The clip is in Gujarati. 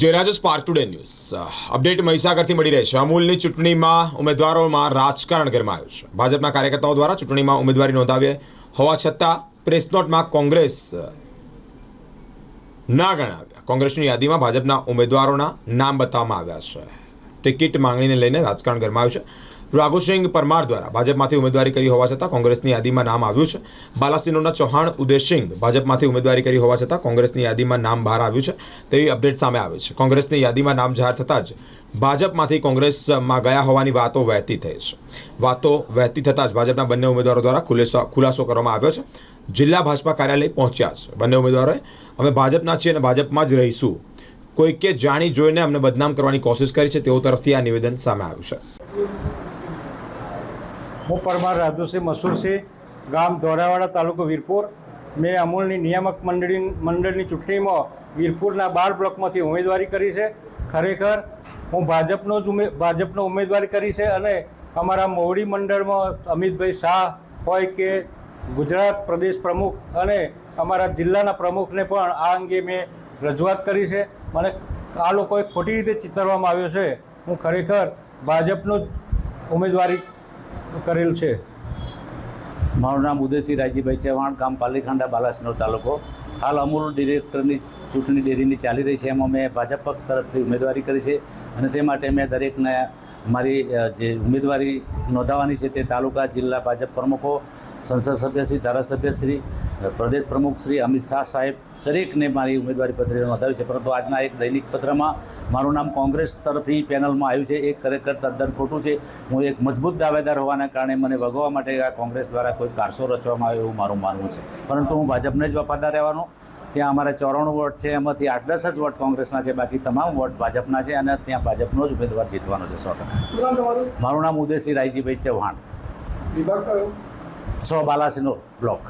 Jayraj spark today news update મહીસાગરથી મળી રહેશે અમૂલની ચૂંટણીમાં ઉમેદવારોમાં રાજકારણ ગરમાયું છે. ભાજપના કાર્યકર્તાઓ દ્વારા ચૂંટણીમાં ઉમેદવારી નોંધાવી હોવા છતાં પ્રેસ નોટમાં કોંગ્રેસ ના ગણાવ્યા. કોંગ્રેસની યાદીમાં ભાજપના ઉમેદવારોના નામ બતાવવામાં આવ્યા છે. ટિકિટ માંગણીને લઈને રાજકારણ ગરમાયું છે. રાઘુસિંહ પરમાર દ્વારા ભાજપમાંથી ઉમેદવારી કરી હોવા છતાં કોંગ્રેસની યાદીમાં નામ આવ્યું છે. બાલાસિનોના ચૌહાણ ઉદયસિંહ ભાજપમાંથી ઉમેદવારી કરી હોવા છતાં કોંગ્રેસની યાદીમાં નામ બહાર આવ્યું છે. તેવી અપડેટ સામે આવી છે. કોંગ્રેસની યાદીમાં નામ જાહેર થતાં જ ભાજપમાંથી કોંગ્રેસમાં ગયા હોવાની વાતો વહેતી થઈ છે. વાતો વહેતી થતાં જ ભાજપના બંને ઉમેદવારો દ્વારા ખુલેસો કરવામાં આવ્યો છે. જિલ્લા ભાજપા કાર્યાલય પહોંચ્યા છે. બંને ઉમેદવારોએ, અમે ભાજપના છીએ અને ભાજપમાં જ રહીશું. કોઈકે જાણી જોઈને અમને બદનામ કરવાની કોશિશ કરી છે તેઓ તરફથી આ નિવેદન સામે આવ્યું છે. હું પરમાર રાજુસિંહ મસૂરસિંહ, ગામ ધોરાવાડા તાલુકો વીરપુર. મેં અમૂલની નિયામક મંડળી, મંડળની ચૂંટણીમાં વીરપુરના બાર બ્લોકમાંથી ઉમેદવારી કરી છે. ખરેખર, હું ભાજપનો જ ઉમે, ભાજપનો ઉમેદવારી કરી છે અને અમારા મોવડી મંડળમાં અમિતભાઈ શાહ હોય કે ગુજરાત પ્રદેશ પ્રમુખ અને અમારા જિલ્લાના પ્રમુખને પણ આ અંગે મેં રજૂઆત કરી છે. મને આ લોકોએ ખોટી રીતે ચિતરવામાં આવ્યો છે. હું ખરેખર ભાજપનો જ ઉમેદવારી કરેલ છે. મારું નામ ઉદયસિંહ રાજીભાઈ ચૌહાણ, ગામ પાલીખાંડા, બાલાસિનોર તાલુકો. હાલ અમૂલ ડિરેક્ટરની ચૂંટણી ડેરીની ચાલી રહી છે. એમાં મેં ભાજપ પક્ષ તરફથી ઉમેદવારી કરી છે અને તે માટે મેં દરેકને મારી જે ઉમેદવારી નોંધાવવાની છે તે તાલુકા, જિલ્લા ભાજપ પ્રમુખો, સંસદ સભ્યશ્રી, ધારાસભ્યશ્રી પ્રદેશ પ્રમુખશ્રી અમિત શાહ સાહેબ દરેકને મારી ઉમેદવારી પત્ર નોંધાવી છે. પરંતુ આજના એક દૈનિક પત્રમાં મારું નામ કોંગ્રેસ તરફી પેનલમાં આવ્યું છે. એ ખરેખર તદ્દન ખોટું છે. હું એક મજબૂત દાવેદાર હોવાના કારણે મને વગોવા માટે આ કોંગ્રેસ દ્વારા કોઈ કારસો રચવામાં આવ્યો એવું મારું માનવું છે. પરંતુ હું ભાજપને જ વફાદાર રહેવાનો. ત્યાં અમારા ચોરાણું વોટ છે. એમાંથી આઠ દસ જ વોટ કોંગ્રેસના છે. બાકી તમામ વોટ ભાજપના છે અને ત્યાં ભાજપનો જ ઉમેદવાર જીતવાનો છે સો ટકા. મારું નામ ઉદયસિંહ રાયજીભાઈ ચૌહાણ. વિભાગ કયો? સો બાલાસિનો બ્લોક.